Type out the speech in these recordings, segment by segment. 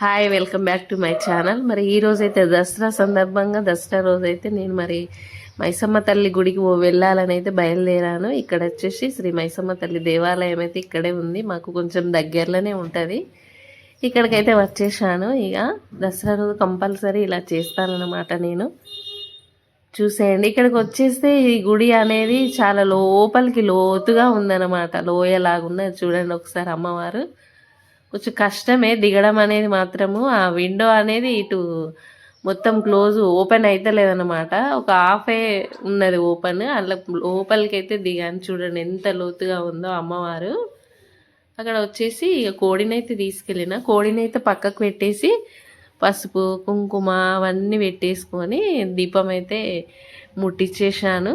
Hi welcome back to my channel మరి ఈ రోజైతే దసరా సందర్భంగా దసరా రోజైతే నేను మరి మైసమ్మ తల్లి గుడికి వెళ్ళాలని అయితే బయలుదేరాను. ఇక్కడ వచ్చేసి శ్రీ మైసమ్మ తల్లి దేవాలయం అయితే ఇక్కడే ఉంది. మాకు కొంచెం దగ్గరలోనే ఉంటుంది. ఇక్కడికైతే వచ్చేసాను. ఇక దసరా రోజు కంపల్సరీ ఇలా చేస్తానన్నమాట నేను. చూసేయండి. ఇక్కడికి వచ్చేస్తే ఈ గుడి అనేది చాలా లోపలికి లోతుగా ఉందన్నమాట. లోయలాగున్నది. చూడండి ఒకసారి అమ్మవారు. కొంచెం కష్టమే దిగడం అనేది మాత్రము. ఆ విండో అనేది ఇటు మొత్తం క్లోజ్ ఓపెన్ అయితే లేదనమాట ఒక హాఫే ఉన్నది ఓపెన్ అలా లోపలికైతే అయితే దిగాను చూడండి ఎంత లోతుగా ఉందో అమ్మవారు. అక్కడ వచ్చేసి ఇక కోడినైతే తీసుకెళ్ళిన. కోడినైతే పక్కకు పెట్టేసి పసుపు కుంకుమ అవన్నీ పెట్టేసుకొని దీపం అయితే ముట్టించేసాను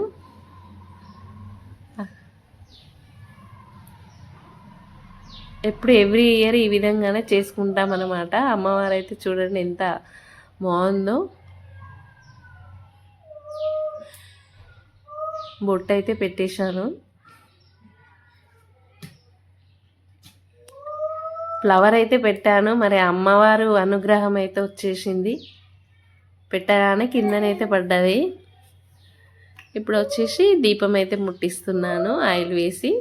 ఎప్పుడు ఎవ్రీ ఇయర్ ఈ విధంగానే చేసుకుంటాం అనమాట అమ్మవారు అయితే చూడండి ఎంత బాగుందో. బొట్టు అయితే పెట్టేశాను. ఫ్లవర్ అయితే పెట్టాను. మరి అమ్మవారు అనుగ్రహం అయితే వచ్చేసింది. పెట్టగానే కిందనైతే పడ్డది. ఇప్పుడు వచ్చేసి దీపం అయితే ముట్టిస్తున్నాను. ఆయిల్ వేసి.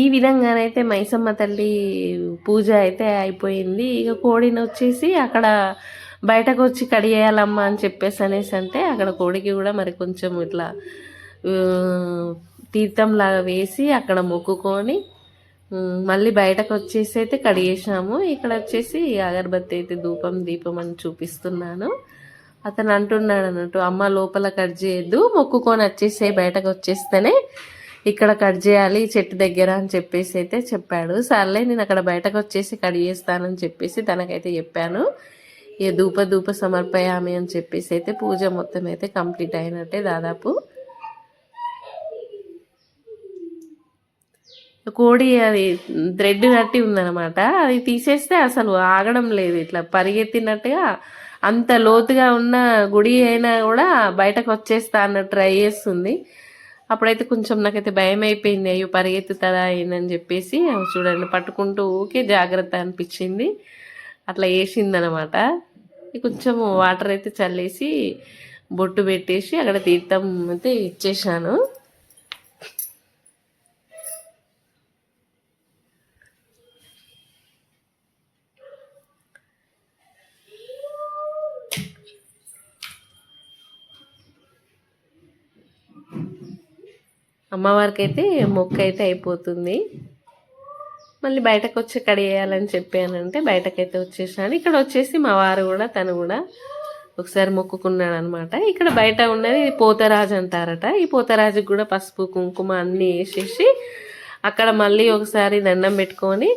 ఈ విధంగానైతే మైసమ్మ తల్లి పూజ అయితే అయిపోయింది. ఇక కోడిని వచ్చేసి అక్కడ బయటకు వచ్చి కడిగేయాలమ్మా అని చెప్పేసి అనేసి అంటే అక్కడ కోడికి కూడా మరి కొంచెం ఇట్లా తీర్థంలాగా వేసి అక్కడ మొక్కుకొని మళ్ళీ బయటకు వచ్చేసి అయితే కడిగేసాము ఇక్కడ వచ్చేసి అగరబత్తి అయితే ధూపం దీపం అని చూపిస్తున్నాను. అతను అంటున్నాడు అన్నట్టు అమ్మ లోపల కట్ చేయొద్దు మొక్కుకొని వచ్చేసే బయటకు వచ్చేస్తేనే ఇక్కడ కట్ చేయాలి చెట్టు దగ్గర అని చెప్పేసి అయితే చెప్పాడు. సర్లే నేను అక్కడ బయటకు వచ్చేసి కట్ చేస్తానని చెప్పేసి తనకైతే చెప్పాను. ఇక ధూప ధూప సమర్పయామి అని చెప్పేసి అయితే పూజ మొత్తం అయితే కంప్లీట్ అయినట్టే దాదాపు. కోడి అది థ్రెడ్ కట్టి ఉందనమాట అది తీసేస్తే అసలు ఆగడం లేదు. ఇట్లా పరిగెత్తినట్టుగా అంత లోతుగా ఉన్న గుడి అయినా కూడా బయటకు వచ్చేస్తా అన్న ట్రై చేస్తుంది. అప్పుడైతే కొంచెం నాకైతే భయం అయిపోయింది అయ్యో పరిగెత్తుతుందా ఏందని చెప్పేసి చూడండి పట్టుకుంటూ ఊకే జాగ్రత్త అనిపించింది. అట్లా వేసిందనమాట కొంచెం వాటర్ అయితే చల్లేసి బొట్టు పెట్టేసి అక్కడ తీర్థం అయితే ఇచ్చేసాను. అమ్మవారికి అయితే మొక్క అయితే అయిపోతుంది. మళ్ళీ బయటకు వచ్చి కడిగేయాలని చెప్పానంటే బయటకైతే వచ్చేసాను ఇక్కడ వచ్చేసి మా వారు కూడా తను కూడా ఒకసారి మొక్కుకున్నాడు అనమాట ఇక్కడ బయట ఉన్నది పోతరాజు అంటారట. ఈ పోతరాజుకి కూడా పసుపు కుంకుమ అన్నీ వేసేసి అక్కడ మళ్ళీ ఒకసారి దండం పెట్టుకొని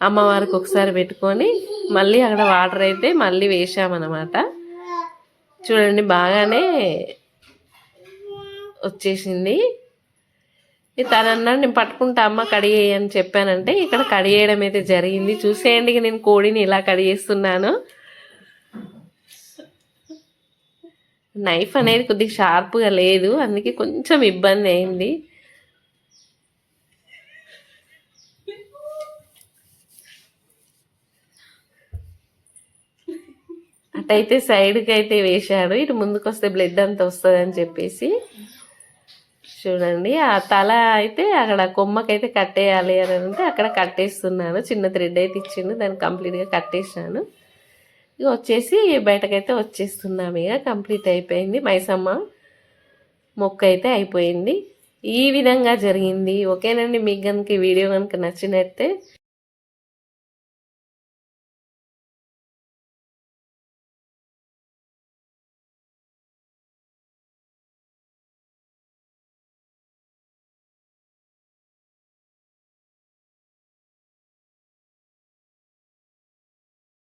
అమ్మవారికి ఒకసారి పెట్టుకొని మళ్ళీ అక్కడ వాటర్ అయితే మళ్ళీ వేసామన్నమాట చూడండి బాగానే వచ్చేసింది. తనన్నా నేను పట్టుకుంటా అమ్మ కడిగేయి అని చెప్పానంటే ఇక్కడ కడిగేయడం అయితే జరిగింది. చూసేయండి నేను కోడిని ఇలా కడిగేస్తున్నాను నైఫ్ అనేది కొద్దిగా షార్ప్గా లేదు అందుకే కొంచెం ఇబ్బంది అయింది. అటైతే సైడ్కి అయితే వేశాడు ఇటు ముందుకు వస్తే బ్లడ్ అంతా వస్తుంది అని చెప్పేసి. చూడండి. ఆ తల అయితే అక్కడ కొమ్మకైతే కట్టేయాలి అని అంటే అక్కడ కట్టేస్తున్నాను. చిన్న థ్రెడ్ అయితే ఇచ్చిండు. దాన్ని కంప్లీట్గా కట్టేసాను ఇక వచ్చేసి బయటకైతే వచ్చేస్తున్నాము ఇక కంప్లీట్ అయిపోయింది. మైసమ్మ మొక్క అయితే అయిపోయింది. ఈ విధంగా జరిగింది. ఓకేనండి. మీకు కనుక వీడియో కనుక నచ్చినట్టే